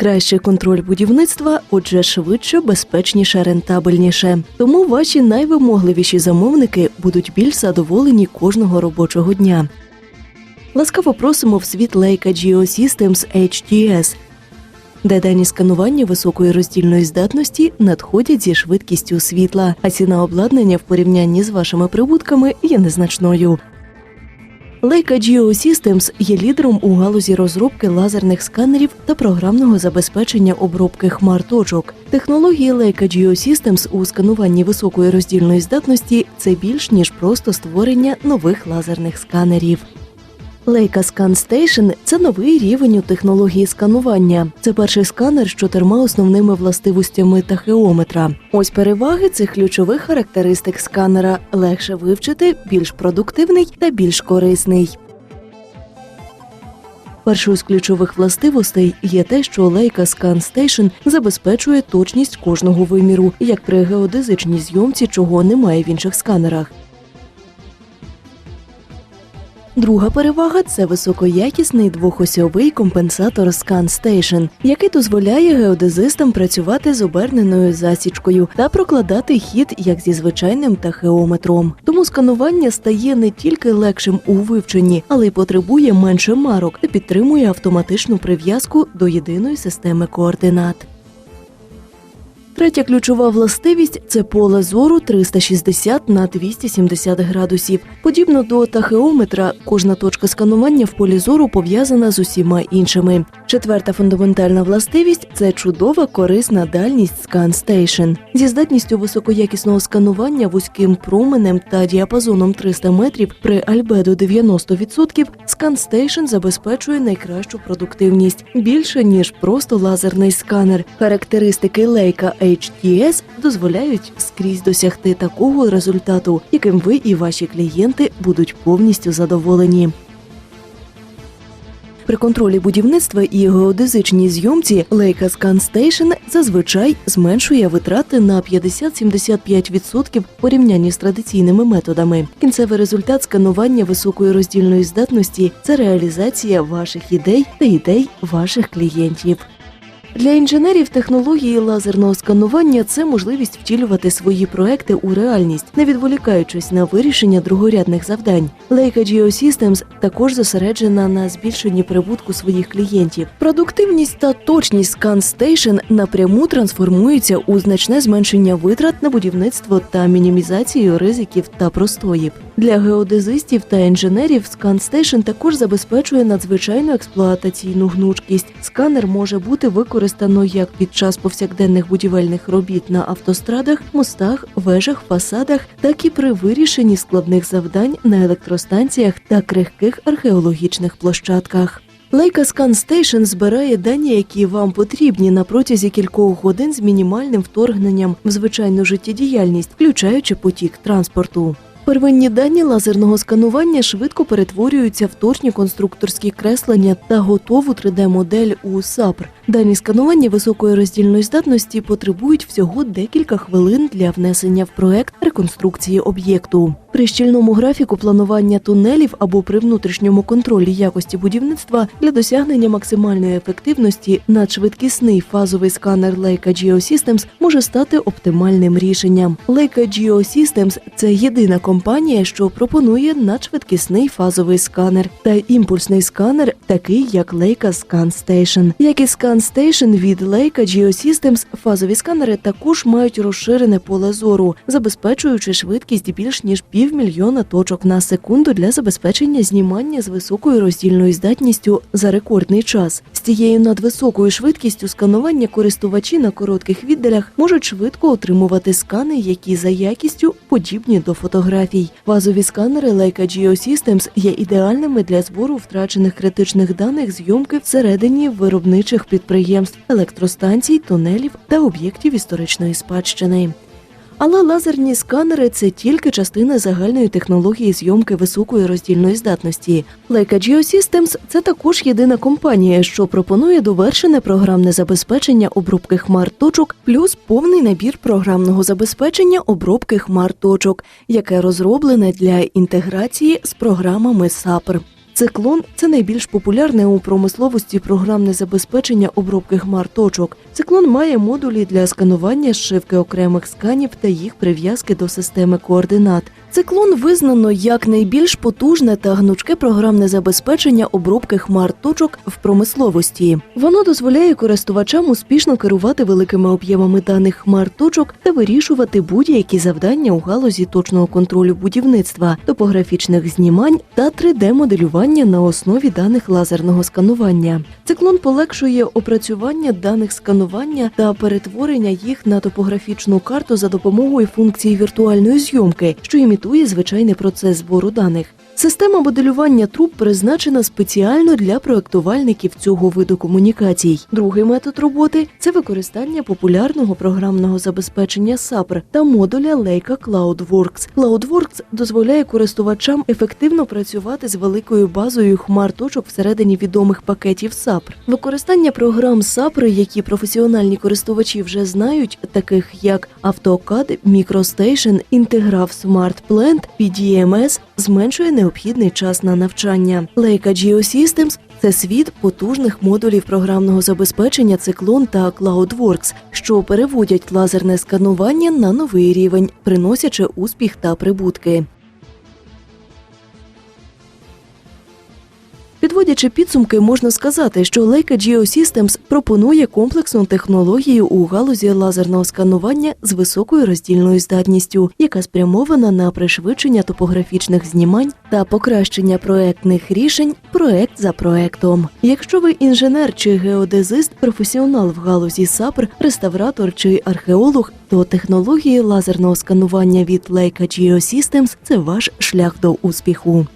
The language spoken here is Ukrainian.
Кращий контроль будівництва, отже, швидше, безпечніше, рентабельніше. Тому ваші найвимогливіші замовники будуть більш задоволені кожного робочого дня. Ласкаво просимо в світ Leica Geosystems HTS, де дані сканування високої роздільної здатності надходять зі швидкістю світла, а ціна обладнання в порівнянні з вашими прибутками є незначною. Leica Geosystems є лідером у галузі розробки лазерних сканерів та програмного забезпечення обробки хмар точок. Технології Leica Geosystems у скануванні високої роздільної здатності це більш ніж просто створення нових лазерних сканерів. Leica Scan Station – це новий рівень у технології сканування. Це перший сканер з чотирма основними властивостями тахеометра. Ось переваги цих ключових характеристик сканера: легше вивчити, більш продуктивний та більш корисний. Першою з ключових властивостей є те, що Leica Scan Station забезпечує точність кожного виміру, як при геодезичній зйомці, чого немає в інших сканерах. Друга перевага це високоякісний двохосьовий компенсатор Scan Station, який дозволяє геодезистам працювати з оберненою засічкою та прокладати хід як зі звичайним тахеометром. Тому сканування стає не тільки легшим у вивченні, але й потребує менше марок та підтримує автоматичну прив'язку до єдиної системи координат. Третя ключова властивість це поле зору 360 на 270 градусів. Подібно до тахеометра, кожна точка сканування в полі зору пов'язана з усіма іншими. Четверта фундаментальна властивість це чудова корисна дальність Station. Зі здатністю високоякісного сканування вузьким променем та діапазоном 300 метрів при альбедо 90% Scan Station забезпечує найкращу продуктивність більше ніж просто лазерний сканер. Характеристики Leica HTS дозволяють скрізь досягти такого результату, яким ви і ваші клієнти будуть повністю задоволені. При контролі будівництва і геодезичній зйомці Leica Scan Station зазвичай зменшує витрати на 50-75% в порівнянні з традиційними методами. Кінцевий результат сканування високої роздільної здатності це реалізація ваших ідей та ідей ваших клієнтів. Для інженерів технології лазерного сканування це можливість втілювати свої проекти у реальність, не відволікаючись на вирішення другорядних завдань. Leica Geosystems також зосереджена на збільшенні прибутку своїх клієнтів. Продуктивність та точність Scan Station напряму трансформуються у значне зменшення витрат на будівництво та мінімізацію ризиків та простоїв. Для геодезистів та інженерів Station також забезпечує надзвичайну експлуатаційну гнучкість. Сканер може бути використано як під час повсякденних будівельних робіт на автострадах, мостах, вежах, фасадах, так і при вирішенні складних завдань на електростанціях та крихких археологічних площадках. Leica Scan Station збирає дані, які вам потрібні на протязі кількох годин з мінімальним вторгненням в звичайну життєдіяльність, включаючи потік транспорту. Первинні дані лазерного сканування швидко перетворюються в точні конструкторські креслення та готову 3D-модель у SAPR. Дані сканування високої роздільної здатності потребують всього декілька хвилин для внесення в проект реконструкції об'єкту. При щільному графіку планування тунелів або при внутрішньому контролі якості будівництва для досягнення максимальної ефективності надшвидкісний фазовий сканер Leica Geosystems може стати оптимальним рішенням. Leica Geosystems – це єдина компанія, що пропонує надшвидкісний фазовий сканер та імпульсний сканер, такий як Leica Scan Station. Як і Scan Station від Leica Geosystems, фазові сканери також мають розширене поле зору, забезпечуючи швидкість більш ніж півмільйона точок на секунду для забезпечення знімання з високою роздільною здатністю за рекордний час. З цією надвисокою швидкістю сканування користувачі на коротких віддалях можуть швидко отримувати скани, які за якістю подібні до фотографій. Фазові сканери Leica Geosystems є ідеальними для збору втрачених критичних даних зйомки всередині виробничих підприємств, електростанцій, тунелів та об'єктів історичної спадщини. Але лазерні сканери це тільки частина загальної технології зйомки високої роздільної здатності. Leica Geosystems – це також єдина компанія, що пропонує довершене програмне забезпечення обробки хмар точок, плюс повний набір програмного забезпечення обробки хмар точок, яке розроблене для інтеграції з програмами SAPR. Циклон це найбільш популярне у промисловості програмне забезпечення обробки хмар-точок. Циклон має модулі для сканування зшивки окремих сканів та їх прив'язки до системи координат. Циклон визнано як найбільш потужне та гнучке програмне забезпечення обробки хмар точок в промисловості. Воно дозволяє користувачам успішно керувати великими об'ємами даних хмар точок та вирішувати будь-які завдання у галузі точного контролю будівництва, топографічних знімань та 3D-моделювання на основі даних лазерного сканування. Циклон полегшує опрацювання даних сканування та перетворення їх на топографічну карту за допомогою функції віртуальної зйомки, що імітує звичайний процес збору даних. Система моделювання труб призначена спеціально для проектувальників цього виду комунікацій. Другий метод роботи це використання популярного програмного забезпечення SAPR та модуля Leica CloudWorks. CloudWorks дозволяє користувачам ефективно працювати з великою базою хмар точок всередині відомих пакетів SAPR. Використання програм SAPR, які професіональні користувачі вже знають, таких як AutoCAD, MicroStation, Integraph Smart Plant, PDMS, зменшує необхідний час на навчання. Leica Geosystems – це світ потужних модулів програмного забезпечення Циклон та CloudWorks, що переводять лазерне сканування на новий рівень, приносячи успіх та прибутки. Підводячи підсумки, можна сказати, що Leica Geosystems пропонує комплексну технологію у галузі лазерного сканування з високою роздільною здатністю, яка спрямована на пришвидшення топографічних знімань та покращення проектних рішень проект за проектом. Якщо ви інженер чи геодезист, професіонал в галузі САПР, реставратор чи археолог, то технології лазерного сканування від Leica Geosystems – це ваш шлях до успіху.